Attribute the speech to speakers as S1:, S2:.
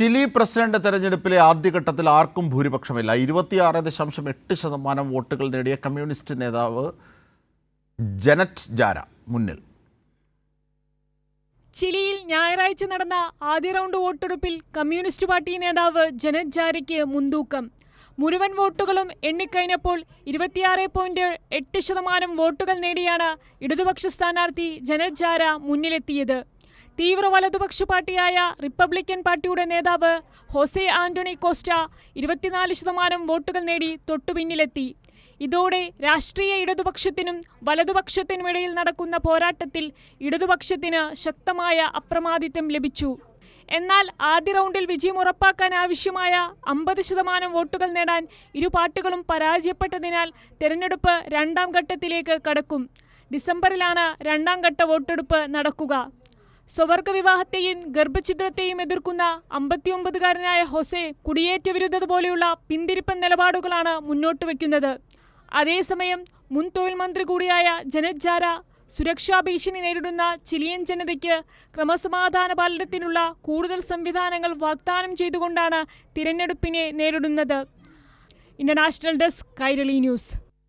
S1: Chile president തെരഞ്ഞെടുപ്പിലെ ആദ്യഘട്ടത്തിൽ ആർക്കും ഭൂരിപക്ഷമില്ല. ഇരുപത്തിയാറ് ദശാംശം എട്ട് ശതമാനം വോട്ടുകൾ നേടിയ കമ്മ്യൂണിസ്റ്റ് നേതാവ് ജനറ്റ് ജാര മുന്നിൽ.
S2: ചിലിയിൽ ഞായറാഴ്ച നടന്ന ആദ്യ റൗണ്ട് വോട്ടെടുപ്പിൽ കമ്മ്യൂണിസ്റ്റ് പാർട്ടി നേതാവ് ജനറ്റ് ജാരയ്ക്ക് മുൻതൂക്കം. മുഴുവൻ വോട്ടുകളും എണ്ണിക്കഴിഞ്ഞപ്പോൾ ഇരുപത്തിയാറ് പോയിന്റ് എട്ട് ശതമാനം വോട്ടുകൾ നേടിയാണ് ഇടതുപക്ഷ സ്ഥാനാർത്ഥി ജനറ്റ് ജാര മുന്നിലെത്തിയത്. തീവ്ര വലതുപക്ഷ പാർട്ടിയായ റിപ്പബ്ലിക്കൻ പാർട്ടിയുടെ നേതാവ് ഹൊസെ ആന്റണി കോസ്റ്റ ഇരുപത്തിനാല് ശതമാനം വോട്ടുകൾ നേടി തൊട്ടുപിന്നിലെത്തി. ഇതോടെ രാഷ്ട്രീയ ഇടതുപക്ഷത്തിനും വലതുപക്ഷത്തിനുമിടയിൽ നടക്കുന്ന പോരാട്ടത്തിൽ ഇടതുപക്ഷത്തിന് ശക്തമായ അപ്രമാദിത്വം ലഭിച്ചു. എന്നാൽ ആദ്യ റൗണ്ടിൽ വിജയം ഉറപ്പാക്കാൻ ആവശ്യമായ അമ്പത് ശതമാനം വോട്ടുകൾ നേടാൻ ഇരു പാർട്ടികളും പരാജയപ്പെട്ടതിനാൽ തെരഞ്ഞെടുപ്പ് രണ്ടാം ഘട്ടത്തിലേക്ക് കടക്കും. ഡിസംബറിലാണ് രണ്ടാം ഘട്ട വോട്ടെടുപ്പ് നടക്കുക. സ്വവർഗ വിവാഹത്തെയും ഗർഭഛിദ്രത്തെയും എതിർക്കുന്ന അമ്പത്തിയൊമ്പതുകാരനായ ഹൊസെ കുടിയേറ്റ വിരുദ്ധത പോലെയുള്ള പിന്തിരിപ്പൻ നിലപാടുകളാണ് മുന്നോട്ട് വയ്ക്കുന്നത്. അതേസമയം മുൻ തൊഴിൽ മന്ത്രി കൂടിയായ ജനജാര ജാര സുരക്ഷാ ഭീഷണി നേരിടുന്ന ചിലിയൻ ജനതയ്ക്ക് ക്രമസമാധാന പാലനത്തിനുള്ള കൂടുതൽ സംവിധാനങ്ങൾ വാഗ്ദാനം ചെയ്തുകൊണ്ടാണ് തിരഞ്ഞെടുപ്പിനെ നേരിടുന്നത്. International desk Kairali news.